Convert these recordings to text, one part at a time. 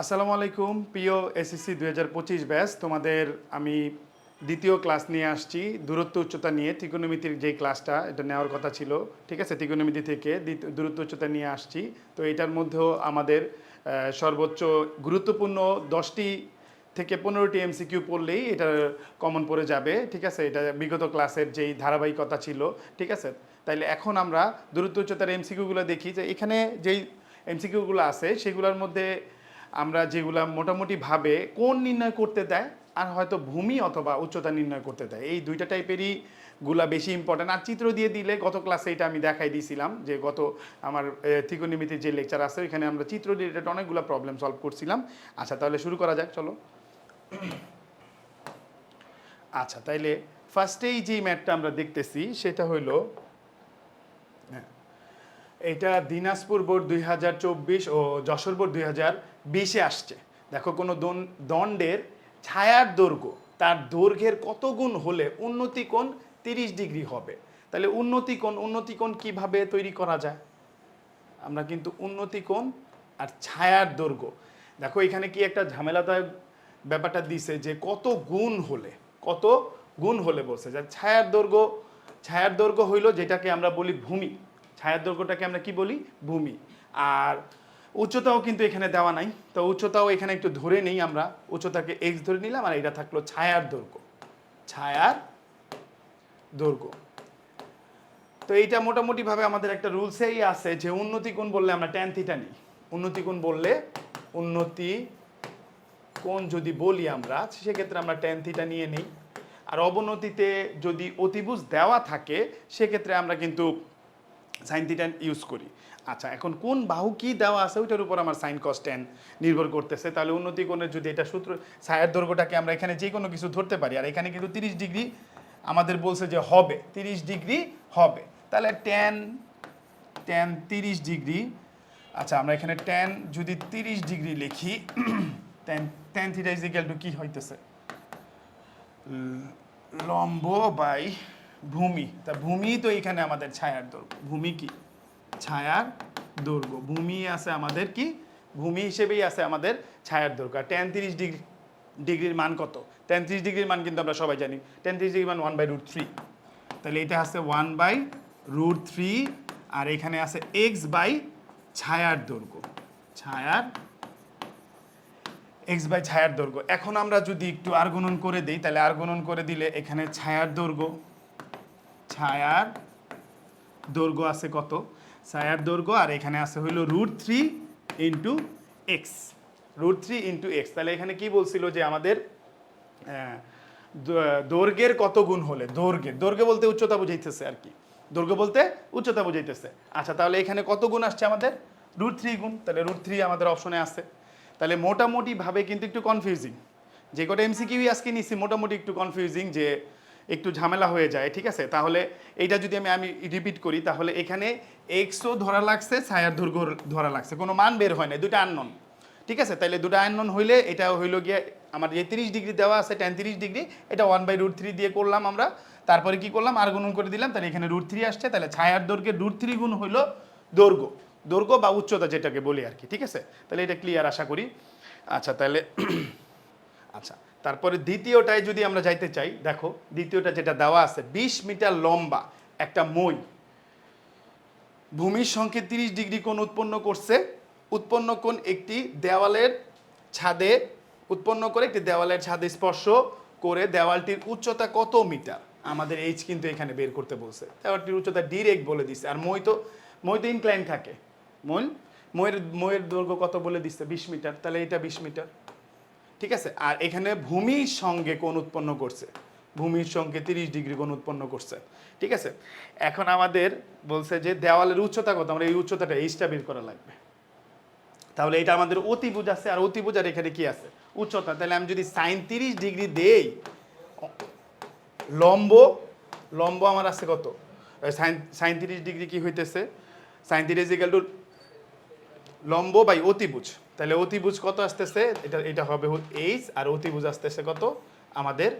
আসসালামু আলাইকুম, প্রিয় এসএসসি দুই হাজার পঁচিশ ব্যাচ। তোমাদের আমি দ্বিতীয় ক্লাস নিয়ে আসছি, দূরত্ব উচ্চতা নিয়ে। ত্রিকোণমিতির যে ক্লাসটা, এটা নেওয়ার কথা ছিল। ঠিক আছে? ত্রিকোণমিতি থেকে দূরত্ব উচ্চতা নিয়ে আসছি। তো এটার মধ্যেও আমাদের সর্বোচ্চ গুরুত্বপূর্ণ দশটি থেকে পনেরোটি এমসিকিউ পড়লেই এটা কমন পড়ে যাবে। ঠিক আছে? এটা বিগত ক্লাসের যেই ধারাবাহিকতা ছিল। ঠিক আছে? তাইলে এখন আমরা দূরত্ব উচ্চতার এমসিকিউগুলো দেখি যে এখানে যেই এমসিকিউগুলো আছে, সেগুলোর মধ্যে আমরা যেগুলা মোটামুটি ভাবে কোন নির্ণয় করতে দেয় আর হয়তো ভূমি অথবা উচ্চতা নির্ণয় করতে দেয়। এই দুইটা টাইপেরই গুলা বেশি ইম্পর্টেন্ট আর চিত্র দিয়ে দিলে গত ক্লাসে এটা আমি দেখাই দিয়েছিলাম যে গত আমার ত্রিকোণমিতির যে লেকচার আছে, ওইখানে আমরা চিত্র রিলেটেড অনেকগুলো প্রবলেম সলভ করছিলাম। আচ্ছা তাহলে শুরু করা যাক, চলো। আচ্ছা তাইলে ফার্স্টেই যে ম্যাটটা আমরা দেখতেছি, সেটা হইল এটা দিনাজপুর বোর্ড দুই হাজার চব্বিশ ও যশোর বোর্ড দুই হাজার বিশে আসছে। দেখো কোনো দণ্ডের ছায়ার দৈর্ঘ্য, তার দৈর্ঘ্যের কত গুণ হলে উন্নতি কোণ তিরিশ ডিগ্রি হবে? তাহলে উন্নতি কোণ উন্নতি কোণ কীভাবে তৈরি করা যায়? আমরা কিন্তু উন্নতি কোণ আর ছায়ার দৈর্ঘ্য। দেখো এখানে কি একটা ঝামেলাদায়ক ব্যাপারটা দিছে যে কত গুণ হলে, কত গুণ হলে বলছে যে ছায়ার দৈর্ঘ্য ছায়ার দৈর্ঘ্য হইল যেটাকে আমরা বলি ভূমি। ছায়ার দৈর্ঘ্যটাকে আমরা কি বলি? ভূমি। আর উচ্চতাও কিন্তু এখানে দেওয়া নাই। তো উচ্চতাও এখানে একটু ধরে নেই আমরা। উচ্চতাকে এক্স ধরে নিলাম আর এটা থাকল ছায়ার দৈর্ঘ্য। ছায়ার দৈর্ঘ্য। তো এইটা মোটামুটিভাবে আমাদের একটা রুলসেই আছে যে উন্নতি কোণ বললে আমরা ট্যান থিটা নিই। উন্নতি কোণ বললে উন্নতি কোণ যদি বলি আমরা, সেক্ষেত্রে আমরা ট্যান থিটা নিয়ে নিই। আর অবনতিতে যদি অতিভুজ দেওয়া থাকে, সেক্ষেত্রে আমরা কিন্তু সাইন থিটা ইউজ করি। আচ্ছা এখন কোন বাহু কি দেওয়া আছে, ওইটার উপর আমার সাইন কস ট্যান নির্ভর করতেছে। তাহলে উন্নতি কোণের যদি এটা সূত্র ছায়ার দৈর্ঘ্যটাকে আমরা এখানে যে কোনো কিছু ধরতে পারি, আর এখানে কিন্তু তিরিশ ডিগ্রি আমাদের বলছে যে হবে, তিরিশ ডিগ্রি হবে। তাহলে ট্যান ট্যান তিরিশ ডিগ্রি আচ্ছা আমরা এখানে ট্যান যদি তিরিশ ডিগ্রি লিখি tan tan theta is equal to কি হইতেছে? লম্ব বাই ভূমি। তা ভূমি তো এখানে আমাদের ছায়ার দৈর্ঘ্য। ভূমি কি? ছায়ার দৈর্ঘ্য। ভূমি আছে আমাদের কি? ভূমি হিসেবেই আছে আমাদের ছায়ার দৈর্ঘ্য। আর টেন তিরিশ ডিগ্রি, ডিগ্রির মান কত? টেন তিরিশ ডিগ্রির মান কিন্তু আমরা সবাই জানি। টেন তিরিশ ডিগ্রির মান ওয়ান বাই রুট থ্রি তাহলে এটা আছে ওয়ান বাই রুট থ্রি আর এখানে আছে এক্স বাই ছায়ার দৈর্ঘ্য। ছায়ার এক্স বাই ছায়ার দৈর্ঘ্য। এখন আমরা যদি একটু আর গুণন করে দিই, তাহলে আর গুণন করে দিলে এখানে ছায়ার দৈর্ঘ্য ছায়ার দৈর্ঘ্য আছে কত? ছায়ার দৈর্ঘ্য, আর এখানে আছে হইল root three into x root three into x তাহলে এখানে কি বলছিল যে আমাদের দৈর্ঘ্যের কত গুণ হলে দৈর্ঘ্যের দৈর্ঘ্য বলতে উচ্চতা বুঝাইতেছে আর কি। দৈর্ঘ্য বলতে উচ্চতা বুঝাইতেছে। আচ্ছা তাহলে এখানে কত গুণ আসছে আমাদের? রুট থ্রি গুণ। তাহলে রুট থ্রি আমাদের অপশনে আছে। তাহলে মোটামুটিভাবে কিন্তু একটু কনফিউজিং যে কটা এমসিকিউই আজকে নিছি, মোটামুটি একটু কনফিউজিং যে একটু ঝামেলা হয়ে যায়, ঠিক আছে? তাহলে এইটা যদি আমি আমি রিপিট করি, তাহলে এখানে এক্সও ধরা লাগছে ছায়ার দৈর্ঘ্য ধরা লাগছে। কোনো মান বের হয় না দুটো আননন ঠিক আছে? তাহলে দুটো আননন হইলে এটা হইল গিয়ে আমার যে তিরিশ ডিগ্রি দেওয়া আছে টেন তিরিশ ডিগ্রি, এটা ওয়ান বাই রুট থ্রি দিয়ে করলাম আমরা। তারপরে কি করলাম? আর গুণন করে দিলাম, তাহলে এখানে রুট থ্রি আসছে, তাহলে ছায়ার দৈর্ঘ্যে রুট থ্রি গুণ হইল দৈর্ঘ্য। দৈর্ঘ্য বা উচ্চতা যেটাকে বলি আর কি, ঠিক আছে? তাহলে এটা ক্লিয়ার আশা করি। আচ্ছা তাহলে আচ্ছা তারপরে দ্বিতীয়টায় যদি আমরা যাইতে চাই, দেখো, দ্বিতীয়টা যেটা দেওয়া আছে, বিশ মিটার লম্বা একটা মই। ভূমির সঙ্গে তিরিশ ডিগ্রি কোণ উৎপন্ন করছে। উৎপন্ন কোণ একটি দেওয়ালের ছাদে, উৎপন্ন করে একটি দেওয়ালের ছাদে স্পর্শ করে দেওয়ালটির উচ্চতা কত মিটার? আমাদের এইচ কিন্তু এখানে বের করতে বলছে। দেওয়ালটির উচ্চতা ডিরেক্ট বলে দিচ্ছে আর মই তো মই তো ইনক্লাইন থাকে। মই ময়ের ময়ের দৈর্ঘ্য কত বলে দিচ্ছে বিশ মিটার। তাহলে এটা বিশ মিটার। ঠিক আছে? আর এখানে ভূমির সঙ্গে কোণ উৎপন্ন করছে। ভূমির সঙ্গে তিরিশ ডিগ্রি কোণ উৎপন্ন করছে। ঠিক আছে? এখন আমাদের বলছে যে দেওয়ালের উচ্চতা কত? আমরা এই উচ্চতাটা এইচটা বের করা লাগবে। তাহলে এটা আমাদের অতিভুজ আছে, আর অতিভুজার এখানে কি আছে? উচ্চতা। তাহলে আমি যদি সাইন তিরিশ ডিগ্রি দেই, লম্ব লম্ব আমার আছে কত? সাইন সাইন তিরিশ ডিগ্রি কি হইতেছে? সাইন তিরিশ ইকাল টু লম্ব বাই অতিভুজ। তাহলে অতিভুজ কত আসতেছে? এটা এটা হবে এইচ আর অতিভুজ আসতেছে কত? আমাদের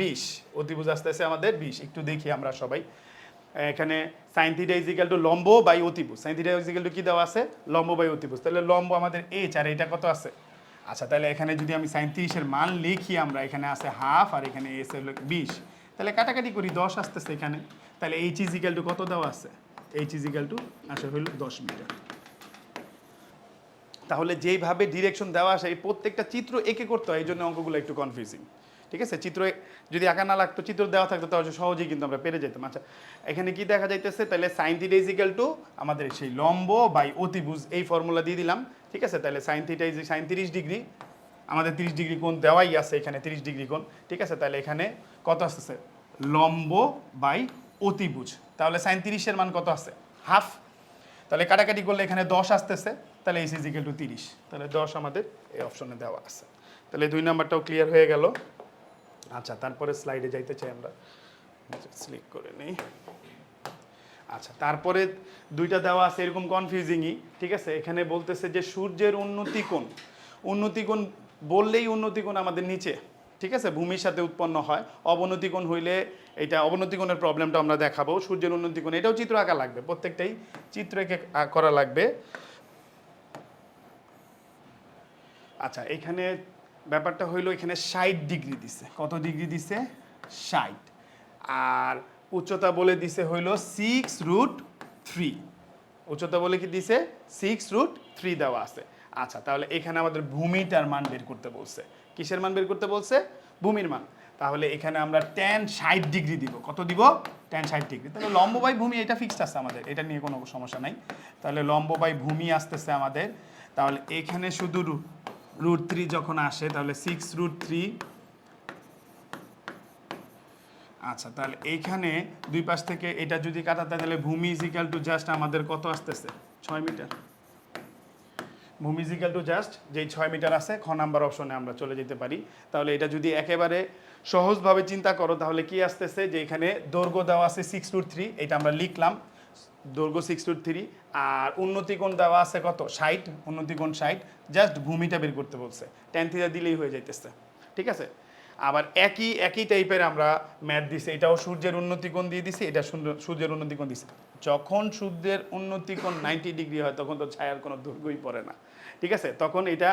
বিশ। অতিভুজ আসতেছে আমাদের বিশ। একটু দেখি আমরা সবাই। এখানে sine theta is equal to লম্ব বাই অতিভুজ। Sine theta is equal to কি দেওয়া আছে? লম্ব বাই অতিভুজ। তাহলে লম্ব আমাদের এইচ আর এটা কত আছে? আচ্ছা তাহলে এখানে যদি আমি সাইন মান লিখি, আমরা এখানে আছে হাফ আর এখানে এস বিশ। তাহলে কাটাকাটি করি, দশ আসতেছে এখানে। তাহলে এইচ ইজিক্যাল টু কত দেওয়া আছে? এইচ ইজিক্যাল টু আসে হইল দশ মিটার। তাহলে যেইভাবে ডিরেকশন দেওয়া আসে এই প্রত্যেকটা চিত্র এঁকে করতে হয়, এই জন্য অঙ্কগুলো একটু কনফিউজিং ঠিক আছে? চিত্র যদি আঁকা না লাগতো, চিত্র দেওয়া থাকতো, তাহলে সহজেই কিন্তু আমরা পেরে যেতাম। আচ্ছা এখানে কি দেখা যাইতেছে? তাহলে সাইন থিটা ইজিক্যাল টু আমাদের সেই লম্ব বাই অতিভুজ, এই ফর্মুলা দিয়ে দিলাম। ঠিক আছে? তাহলে সাইন থিটা ইজ সাইন তিরিশ ডিগ্রি। আমাদের তিরিশ ডিগ্রি কোণ দেওয়াই আছে এখানে, তিরিশ ডিগ্রি কোণ। ঠিক আছে? তাহলে এখানে কত আসতেছে? লম্ব বাই অতিভুজ। তাহলে সাইন তিরিশের মান কত আছে হাফ তাহলে কাটাকাটি করলে এখানে দশ আসতেছে, তাহলে এই ইজিক্যাল টু তিরিশ। তাহলে দশ আমাদের এই অপশনে দেওয়া আছে। তাহলে দুই নাম্বারটাও ক্লিয়ার হয়ে গেল। আচ্ছা তারপরে স্লাইডে যাইতে চাই আমরা। স্লিক করে নেই। আচ্ছা তারপরে দুইটা দেওয়া আছে, এরকম কনফিউজিংই ঠিক আছে? এখানে বলতেছে যে সূর্যের উন্নতি কোণ। উন্নতি কোণ বললেই উন্নতি কোণ আমাদের নিচে, ঠিক আছে? ভূমির সাথে উৎপন্ন হয়। অবনতি কোণ হইলে এটা অবনতি কোণের প্রবলেমটা আমরা দেখাবো, সূর্যের উন্নতি কোণ এটাও চিত্র আঁকা লাগবে, প্রত্যেকটাই চিত্র এঁকে করা লাগবে। আচ্ছা এখানে ব্যাপারটা হইল এখানে ষাট ডিগ্রি দিছে। কত ডিগ্রি দিছে? ষাট। আর উচ্চতা বলে দিছে হইল সিক্স রুট থ্রি উচ্চতা বলে কি দিছে? সিক্স রুট থ্রি দেওয়া আছে। আচ্ছা তাহলে এখানে আমাদের ভূমিটার মান বের করতে বলছে। কিসের মান বের করতে বলছে? ভূমির মান। তাহলে এখানে আমরা টেন ষাট ডিগ্রি দিব। কত দিব? টেন ষাট ডিগ্রি। তাহলে লম্ব বাই ভূমি এটা ফিক্সড আসছে আমাদের। এটা নিয়ে কোনো সমস্যা নাই। তাহলে লম্ব বাই ভূমি আসতেছে আমাদের। তাহলে এখানে শুধু রুট থ্রি যখন আসে, তাহলে সিক্স রুট থ্রি আচ্ছা তাহলে এইখানে দুই পাশ থেকে এটা যদি কাটাতে তাহলে ভূমি ইজিক্যাল টু জাস্ট আমাদের কত আসতেছে? ছয় মিটার। ভূমি ইজিক্যাল টু জাস্ট যেই ছয় মিটার আছে, খ নাম্বার অপশনে আমরা চলে যেতে পারি। তাহলে এটা যদি একেবারে সহজভাবে চিন্তা করো, তাহলে কি আসতেছে যে এখানে দৈর্ঘ্য দেওয়া আছে সিক্স টু থ্রি এটা আমরা লিখলাম, দৈর্ঘ্য সিক্স টু থ্রি আর উন্নতিকোণ দেওয়া আছে কত? ষাট, উন্নতিকোণ ষাট জাস্ট ভূমিটা বের করতে বলছে। টেন থিটা দিলেই হয়ে যাইতেছে, ঠিক আছে? আবার একই একই টাইপের আমরা ম্যাথ দিছি, এটাও সূর্যের উন্নতি উন্নতিকোণ দিয়ে দিছি, এটা সূর্যের উন্নতিকোণ দিছি। যখন সূর্যের উন্নতিকোণ নাইনটি ডিগ্রি হয়, তখন তো ছায়ার কোনো দৈর্ঘ্যই পড়ে না, ঠিক আছে? তখন এটা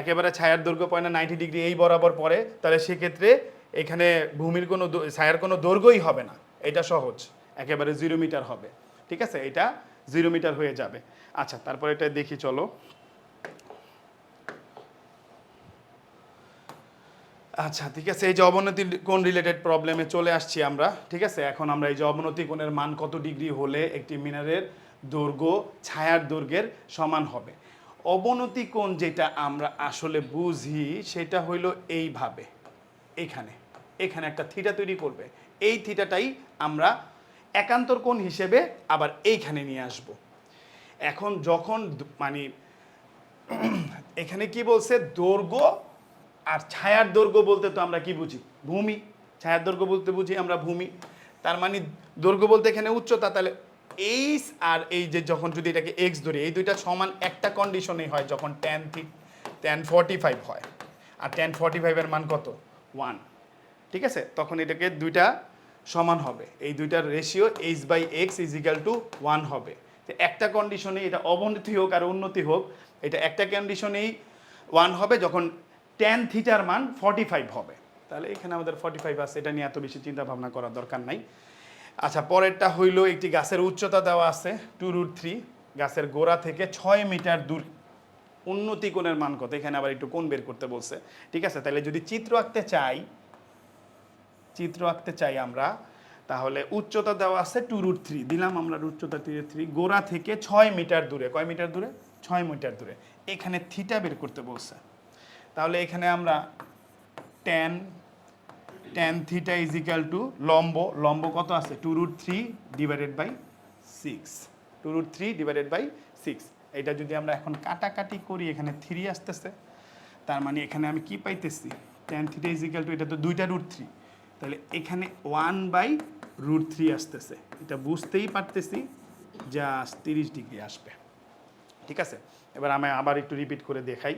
একেবারে ছায়ার দৈর্ঘ্য পড়ে না নাইনটি ডিগ্রি এই বরাবর পড়ে, তাহলে সেক্ষেত্রে এখানে ভূমির কোনো ছায়ার কোনো দৈর্ঘ্যই হবে না। এটা সহজ। একেবারে জিরো মিটার হবে। ঠিক আছে? এটা জিরো মিটার হয়ে যাবে। আচ্ছা তারপরে এটা দেখি, চলো। আচ্ছা ঠিক আছে? এই যে অবনতি কোণ রিলেটেড প্রবলেমে চলে আসছি আমরা। ঠিক আছে? এখন আমরা এই যে অবনতি কোণের মান কত ডিগ্রি হলে একটি মিনারের দৈর্ঘ্য, ছায়ার দৈর্ঘ্যের সমান হবে? অবনতি কোণ যেটা আমরা আসলে বুঝি, সেটা হইল এইভাবে। এখানে। এখানে একটা থিটা তৈরি করবে। এই থিটাটাই আমরা একান্তর কোণ হিসেবে আবার এইখানে নিয়ে আসব। এখন যখন মানে এখানে কি বলছে? দৈর্ঘ্য আর ছায়ার দৈর্ঘ্য বলতে তো আমরা কি বুঝি? ভূমি। ছায়ার দৈর্ঘ্য বলতে বুঝি আমরা ভূমি। তার মানে দৈর্ঘ্য বলতে এখানে উচ্চতা, তাহলে এইচ আর এই যে যখন যদি এটাকে এক্স ধরি, এই দুইটা সমান একটা কন্ডিশনেই হয়, যখন tan theta tan forty five হয়। আর টেন ফর্টি ফাইভের মান কত? ওয়ান ঠিক আছে? তখন এটাকে দুইটা সমান হবে। এই দুইটার ratio h by x is equal to one হবে। একটা কন্ডিশনে এটা অবনতি হোক আর উন্নতি হোক, এটা একটা কন্ডিশনেই ওয়ান হবে যখন টেন থিটার মান ফর্টি ফাইভ হবে। তাহলে এখানে আমাদের ফর্টি ফাইভ আছে, এটা নিয়ে এত বেশি চিন্তা ভাবনা করার দরকার নাই। আচ্ছা পরেরটা হইল একটি গাছের উচ্চতা দেওয়া আছে টু রুট থ্রি গাছের গোড়া থেকে ছয় মিটার দূর উন্নতি কোণের মান কত? এখানে আবার একটু কোণ বের করতে বলছে। ঠিক আছে? তাহলে যদি চিত্র আঁকতে চাই, চিত্র আঁকতে চাই আমরা, তাহলে উচ্চতা দেওয়া আছে টু রুট থ্রি দিলাম আমরা উচ্চতা টু থ্রি গোড়া থেকে ছয় মিটার দূরে। কয় মিটার দূরে? ছয় মিটার দূরে। এখানে থিটা বের করতে বলছে। তাহলে এখানে আমরা tan tan theta is equal to লম্ব। লম্ব কত আছে? Two root three divided by six two root three divided by six এটা যদি আমরা এখন কাটাকাটি করি, এখানে থ্রি আসতেছে, তার মানে এখানে আমি কি পাইতেছি? Tan theta is equal to এটা তো দুইটা রুট থ্রি তাহলে এখানে ওয়ান বাই রুট থ্রি আসতেছে। এটা বুঝতেই পারতেছি জাস্ট তিরিশ ডিগ্রি আসবে। ঠিক আছে? এবার আমি আবার একটু রিপিট করে দেখাই।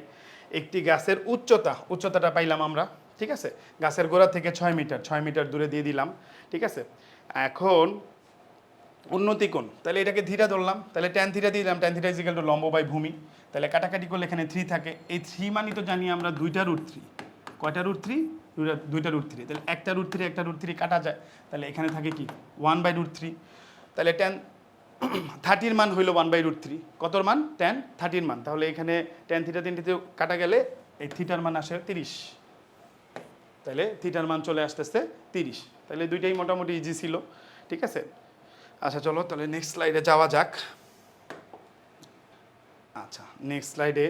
একটি গাছের উচ্চতা, উচ্চতাটা পাইলাম আমরা। ঠিক আছে? গাছের গোড়া থেকে ছয় মিটার ছয় মিটার দূরে দিয়ে দিলাম। ঠিক আছে? এখন উন্নতি কোণ? তাহলে এটাকে থিটা ধরলাম। তাহলে ট্যান থিটা দিয়ে দিলাম। Tan theta is equal to লম্ব বাই ভূমি। তাহলে কাটাকাটি করলে এখানে থ্রি থাকে। এই থ্রি মানই তো জানি আমরা দুইটা রুট থ্রি কয়টা রুট থ্রি দুইটা দুইটা রুট থ্রি তাহলে একটা রুট থ্রি একটা রুট থ্রি কাটা যায়। তাহলে এখানে থাকে কি? ওয়ান বাই রুট থ্রি তাহলে ট্যান থার্টির মান হইল ওয়ান বাই রুট থ্রি কতর মান? ট্যান থার্টির মান। তাহলে এখানে ট্যান থিটা তিনটিতে কাটা গেলে এই থিটার মান আসে তিরিশ। তাহলে থিটার মান চলে আসতেছে তিরিশ। তাহলে দুইটাই মোটামুটি ইজি ছিল। ঠিক আছে? আচ্ছা চলো তাহলে নেক্সট স্লাইডে যাওয়া যাক। আচ্ছা নেক্সট স্লাইডে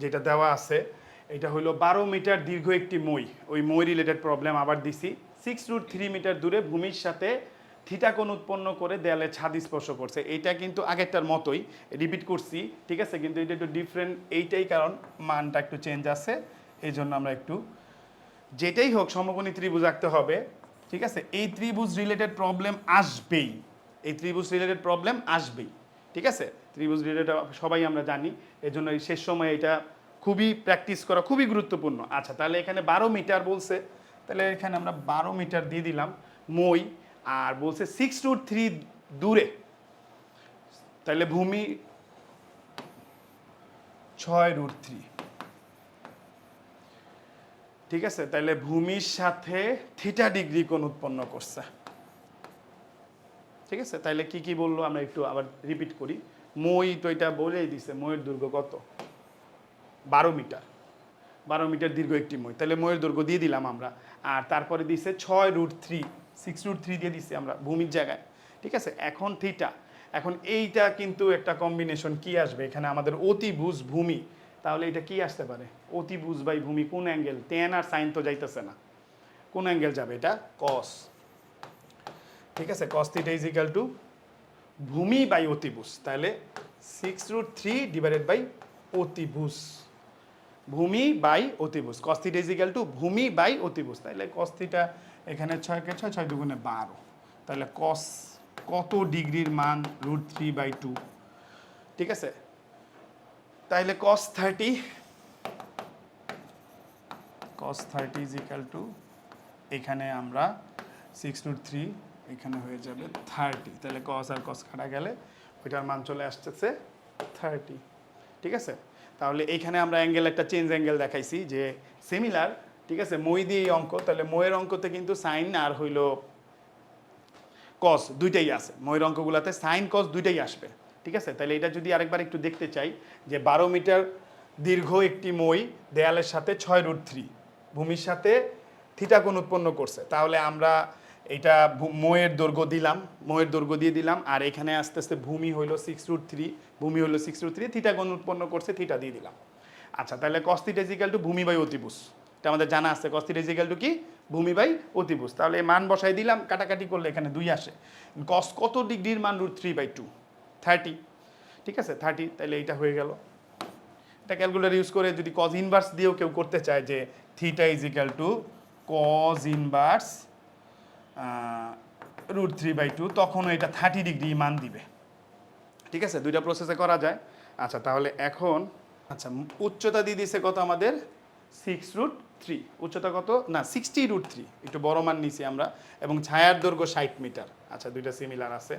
যেটা দেওয়া আছে, এটা হলো বারো মিটার দীর্ঘ একটি মই। ওই মই রিলেটেড প্রবলেম আবার দিছি। সিক্স রুট থ্রি মিটার দূরে ভূমির সাথে থিটা কোণ উৎপন্ন করে দেয়ালে ছাদ স্পর্শ করছে। এইটা কিন্তু আগেরটার মতোই। রিপিট করছি, ঠিক আছে? কিন্তু এটা একটু ডিফারেন্ট এইটাই কারণ মানটা একটু চেঞ্জ আছে। এই জন্য আমরা একটু যেটাই হোক সমকোণী ত্রিভুজ আঁকতে হবে। ঠিক আছে? এই ত্রিভুজ রিলেটেড প্রবলেম আসবেই। এই ত্রিভুজ রিলেটেড প্রবলেম আসবেই। ঠিক আছে? ত্রিভুজ রিলেটেড সবাই আমরা জানি এই জন্য এই শেষ সময় এটা খুবই প্র্যাকটিস করা খুবই গুরুত্বপূর্ণ। আচ্ছা তাহলে এখানে বারো মিটার বলছে। তাহলে এখানে আমরা বারো মিটার দিয়ে দিলাম মই, আর বলছে সিক্স টু থ্রি দূরে। তাহলে ভূমি ছয় রুট থ্রি ঠিক আছে? তাহলে ভূমির সাথে থিটা ডিগ্রি কোণ উৎপন্ন করছে। ঠিক আছে? তাহলে কি কি বলল? আমরা একটু আবার রিপিট করি। মই তো এটা বলেই দিছে ময়ের দৈর্ঘ্য কত? বারো মিটার। বারো মিটার দীর্ঘ একটি মই। তাহলে ময়ের দৈর্ঘ্য দিয়ে দিলাম আমরা। আর তারপরে দিছে ছয় root three six root three দিয়ে দিছি আমরা ভূমির জায়গায়। ঠিক আছে? এখন থিটা এখন এইটা কিন্তু একটা কম্বিনেশন কি আসবে? এখানে আমাদের অতিভুজ ভূমি। তাহলে এটা কি আসতে পারে? অতিভুজ বাই ভূমি, কোন অ্যাঙ্গেল? টেন আর সাইন তো যাইতেছে না। কোন অ্যাঙ্গেল যাবে? এটা কস ঠিক আছে? Cos theta is equal to ভূমি বাই অতিভুজ। তাহলে six root three divided by অতিভুজ। ভূমি বাই অতিভুজ। Cos theta is equal to ভূমি বাই অতিভুজ। তাহলে কস থিটা এখানে ছয়কে ছয় ছয় দুগুণে বারো। তাহলে কস কত ডিগ্রির মান রুট থ্রি বাই টু ঠিক আছে? তাহলে cos thirty cos thirty is equal to এখানে আমরা সিক্স রুট থ্রি এখানে হয়ে যাবে থার্টি তাহলে কস আর কস কাটা গেলে ওইটার মান চলে আসতেছে থার্টি ঠিক আছে? তাহলে এইখানে আমরা অ্যাঙ্গেল একটা চেঞ্জ অ্যাঙ্গেল দেখাইছি যে সিমিলার ঠিক আছে? মই দিয়ে অঙ্ক, তাহলে ময়ের অঙ্কতে কিন্তু সাইন আর হইল কস দুইটাই আছে। ময়ের অঙ্কগুলোতে সাইন কস দুইটাই আসবে। ঠিক আছে? তাহলে এটা যদি আরেকবার একটু দেখতে চাই যে বারো মিটার দীর্ঘ একটি মই দেয়ালের সাথে ছয় রুট থ্রি ভূমির সাথে থিটা কোণ উৎপন্ন করছে। তাহলে আমরা এটা ময়ের দৈর্ঘ্য দিলাম ময়ের দৈর্ঘ্য দিয়ে দিলাম, আর এখানে আস্তে আস্তে ভূমি হইল সিক্স রুট থ্রি ভূমি হইল সিক্স রুট থ্রি থিটা কোণ উৎপন্ন করছে থিটা দিয়ে দিলাম। আচ্ছা তাহলে cos theta is equal to ভূমি বাই অতিভুজ। এটা আমাদের জানা আছে কস্তিটা ইজিক্যাল টু কি? ভূমি বাই অতিভুজ। তাহলে মান বসাই দিলাম, কাটাকাটি করলে এখানে দুই আসে। কস কত ডিগ্রির মান root three by two thirty ঠিক আছে? থার্টি তাহলে এইটা হয়ে গেল। এটা ক্যালকুলেটর ইউজ করে যদি কজ ইনভার্স দিয়েও কেউ করতে চায় যে theta is equal to cos inverse root three by two তখনও এটা থার্টি ডিগ্রি মান দিবে। ঠিক আছে? দুইটা প্রসেসে করা যায়। আচ্ছা তাহলে এখন আচ্ছা উচ্চতা দিয়ে দিছে কত আমাদের? সিক্স রুট থ্রি উচ্চতা কত? না সিক্সটি রুট থ্রি একটু বড় মান নিছি আমরা। এবং ছায়ার দৈর্ঘ্য ষাট মিটার। আচ্ছা দুইটা সিমিলার আছে।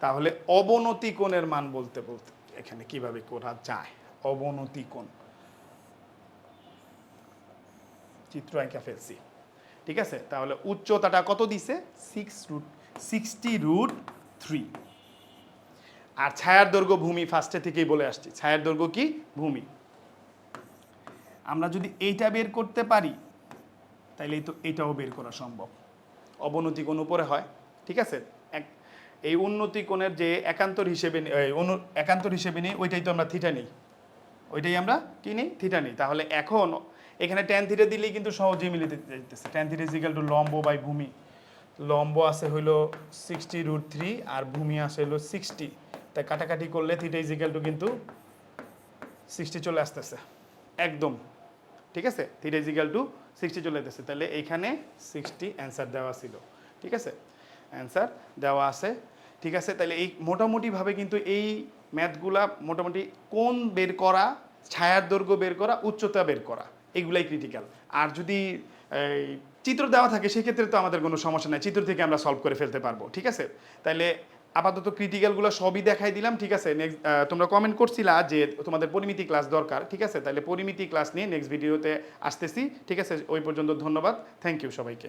তাহলে অবনতি কোণের মান বলতে বলতে, এখানে কীভাবে করা যায়? অবনতি কোণ। চিত্র এঁকে ফেলছি। ঠিক আছে? তাহলে উচ্চতাটা কত দিছে? Six root sixty root three আর ছায়ার দৈর্ঘ্য ভূমি ফার্স্টে থেকেই বলে আসছি। ছায়ার দৈর্ঘ্য কি? ভূমি। আমরা যদি এইটা বের করতে পারি তাইলে তো এটাও বের করা সম্ভব। অবনতি কোণ উপরে হয়। ঠিক আছে? এই উন্নতি কোণের যে একান্তর হিসেবে অনু একান্তর হিসেবে নিই, ওইটাই তো আমরা থিটা নেই। ওইটাই আমরা কি নেই? থিটা নেই। তাহলে এখন এখানে ট্যান থিটা দিলেই কিন্তু সহজেই মিলে যেতেছে tan theta is equal to লম্ব বাই ভূমি। লম্ব আছে হইল সিক্সটি রুট থ্রি আর ভূমি আছে হইল সিক্সটি তাই কাটাকাটি করলে থিটা ইজিক্যাল টু কিন্তু সিক্সটি চলে আসতেছে। একদম। ঠিক আছে? থিটা ইজিক্যাল টু সিক্সটি চলে আসতেছে। তাহলে এইখানে সিক্সটি অ্যান্সার দেওয়া ছিল। ঠিক আছে? অ্যান্সার দেওয়া আছে। ঠিক আছে? তাহলে এই মোটামুটিভাবে কিন্তু এই ম্যাথগুলা মোটামুটি কোন বের করা, ছায়ার দৈর্ঘ্য বের করা, উচ্চতা বের করা, এগুলাই ক্রিটিক্যাল আর যদি চিত্র দেওয়া থাকে, সেক্ষেত্রে তো আমাদের কোনো সমস্যা নাই। চিত্র থেকে আমরা সলভ করে ফেলতে পারব, ঠিক আছে? তাহলে আপাতত ক্রিটিক্যালগুলো সবই দেখাই দিলাম, ঠিক আছে? নেক্সট তোমরা কমেন্ট করছিলা যে তোমাদের পরিমিতি ক্লাস দরকার, ঠিক আছে? তাহলে পরিমিতি ক্লাস নিয়ে নেক্সট ভিডিওতে আসতেছি, ঠিক আছে? ওই পর্যন্ত ধন্যবাদ। থ্যাংক ইউ সবাইকে।